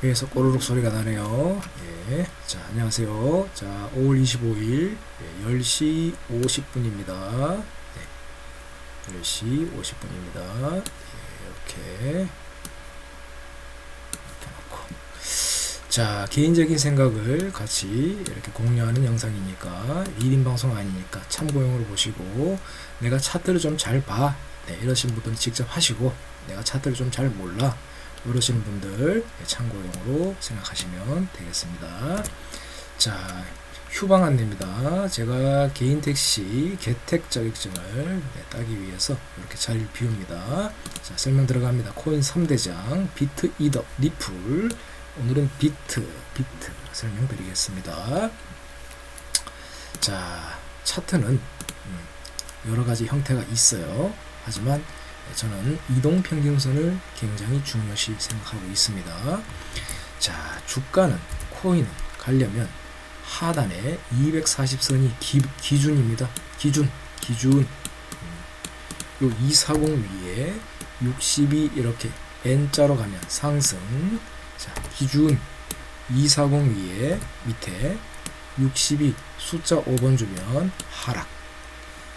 배에서 꼬르륵 소리가 나네요. 예. 자, 안녕하세요. 자, 5월 25일 예, 10시 50분입니다. 네. 10시 50분입니다. 예, 이렇게 자, 개인적인 생각을 같이 이렇게 공유하는 영상이니까 1인 방송 아니니까 참고용으로 보시고 내가 차트를 좀 잘 봐. 네, 이러신 분들은 직접 하시고 내가 차트를 좀 잘 몰라. 이러시는 분들 참고용으로 생각하시면 되겠습니다. 자, 휴방 안내입니다. 제가 개인 택시 개택 자격증을 네, 따기 위해서 이렇게 자리를 비웁니다. 자, 설명 들어갑니다. 코인 3대장, 비트, 이더, 리플. 오늘은 비트, 비트 설명드리겠습니다. 자, 차트는 음, 여러 가지 형태가 있어요. 하지만 저는 이동 평균선을 굉장히 중요시 생각하고 있습니다. 자, 주가는 코인은 가려면 하단에 240선이 기, 기준입니다. 기준, 기준. 요 240 위에 60이 이렇게 N자로 가면 상승. 자, 기준 240 위에 밑에 60이 숫자 5번 주면 하락.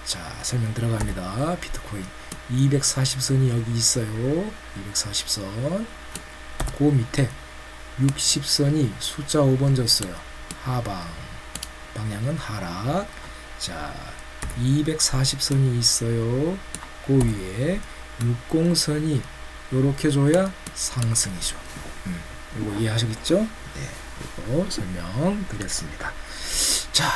자, 설명 들어갑니다. 비트코인 240선이 여기 있어요. 240선. 그 밑에 60선이 숫자 5번 줬어요. 하방. 방향은 하락. 자, 240선이 있어요. 그 위에 60선이 요렇게 줘야 상승이죠. 음, 이거 이해하시겠죠? 네, 이거 설명드렸습니다. 자,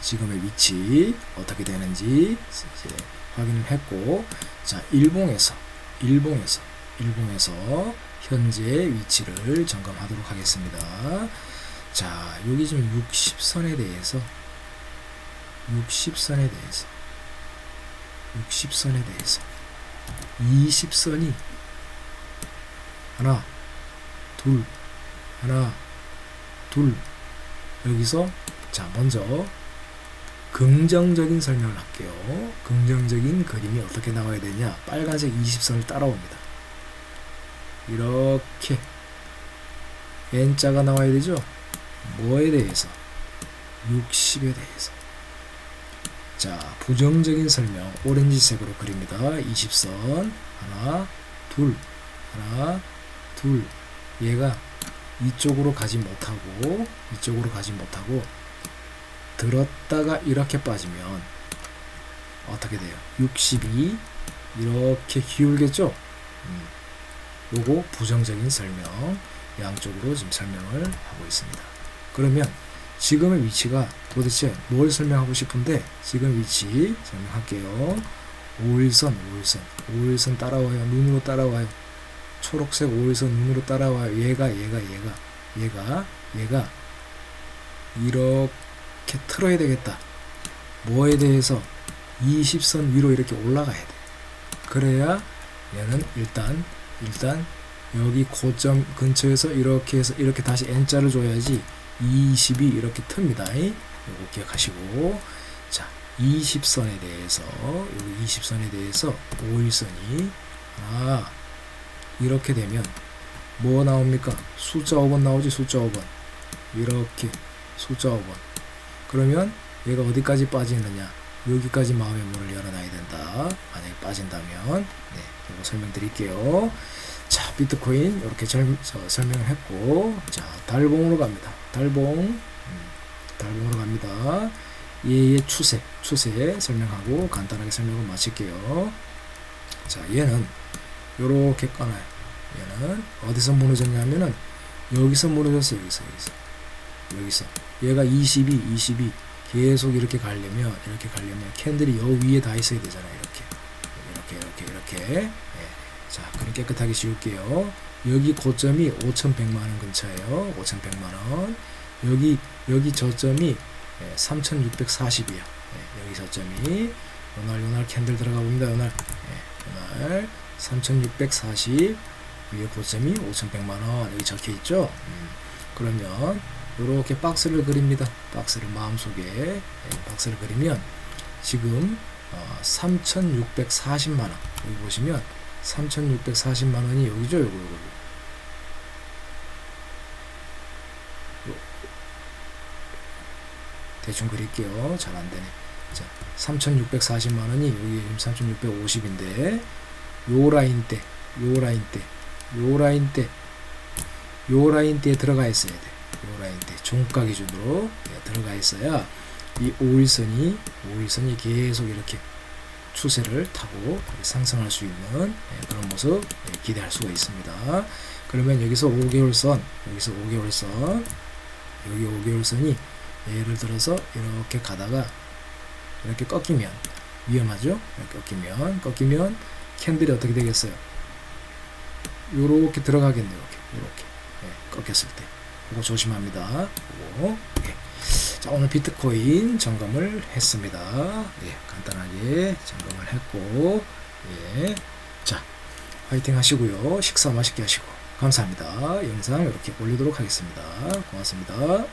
지금의 위치 어떻게 되는지 이제 확인을 했고 자 일봉에서 일봉에서 일봉에서 현재 위치를 점검하도록 하겠습니다. 자 여기 지금 60선에 대해서 60선에 대해서 60선에 대해서 20선이 하나 둘 하나 둘 여기서 자 먼저 긍정적인 설명을 할게요. 긍정적인 그림이 어떻게 나와야 되냐? 빨간색 20선을 따라옵니다. 이렇게 N자가 나와야 되죠? 뭐에 대해서? 60에 대해서. 자, 부정적인 설명 오렌지색으로 그립니다. 20선 하나, 둘, 하나, 둘. 얘가 이쪽으로 가지 못하고 이쪽으로 가지 못하고 들었다가 이렇게 빠지면 어떻게 돼요? 62 이렇게 기울겠죠? 음, 요거 부정적인 설명 양쪽으로 지금 설명을 하고 있습니다. 그러면 지금의 위치가 도대체 뭘 설명하고 싶은데 지금 위치 설명할게요. 5일선 5일선 5일선 따라와요. 눈으로 따라와요. 초록색 5일선 눈으로 따라와요. 얘가 얘가 얘가 얘가 얘가 이렇게 이렇게 틀어야 되겠다. 뭐에 대해서 20선 위로 이렇게 올라가야 돼. 그래야 얘는 일단 일단 여기 고점 근처에서 이렇게 해서 이렇게 다시 N자를 줘야지 20이 이렇게 틉니다. 요거 기억하시고 자 20선에 대해서 여기 20선에 대해서 5일선이 아 이렇게 되면 뭐 나옵니까? 숫자 5번 나오지 숫자 5번 이렇게 숫자 5번 그러면 얘가 어디까지 빠지느냐? 여기까지 마음의 문을 열어놔야 된다. 만약에 빠진다면 네 이거 설명드릴게요. 자 비트코인 이렇게 절, 설명을 했고 자 달봉으로 갑니다. 달봉 음, 달봉으로 갑니다. 얘의 추세 추세 설명하고 간단하게 설명을 마칠게요. 자 얘는 요렇게 꺼놔요. 얘는 어디서 무너졌냐면은 여기서 무너졌어요. 여기서 여기서 여기서 얘가 22, 22 계속 이렇게 가려면 이렇게 가려면 캔들이 여 위에 다 있어야 되잖아요. 이렇게 이렇게 이렇게 이렇게. 예. 자, 그럼 깨끗하게 지울게요. 여기 고점이 5,100만 원 근처예요. 5,100만 원. 여기 여기 저점이 3,640이야. 예, 여기 저점이 요날 요날 캔들 들어가 봅니다. 요날 예, 요날 3,640 위에 고점이 5,100만 원 여기 적혀 있죠. 음, 그러면 이렇게 박스를 그립니다. 박스를 마음속에 예, 박스를 그리면 지금 어, 3,640만 원 여기 보시면 3,640만 원이 여기죠, 요거 요거. 대충 그릴게요. 잘 안 되네. 자, 3,640만 원이 여기 지금 3,650인데 요 라인 때, 요 라인 때, 요 라인 때, 요 라인 때에 들어가 있어야 돼. 요 라인 때 종가 기준으로 예, 들어가 있어야 이 5일선이 5일선이 계속 이렇게 추세를 타고 상승할 수 있는 예, 그런 모습 예, 기대할 수가 있습니다. 그러면 여기서 5개월선, 여기서 5개월선, 여기 5개월선이 예를 들어서 이렇게 가다가 이렇게 꺾이면 위험하죠? 이렇게 꺾이면 꺾이면 캔들이 어떻게 되겠어요? 요렇게 들어가겠네요. 이렇게, 이렇게 예, 꺾였을 때 그거 조심합니다. 그거 예. 자 오늘 비트코인 점검을 했습니다. 예, 간단하게 점검을 했고 예, 자 화이팅 하시고요. 식사 맛있게 하시고 감사합니다. 영상 이렇게 올리도록 하겠습니다. 고맙습니다.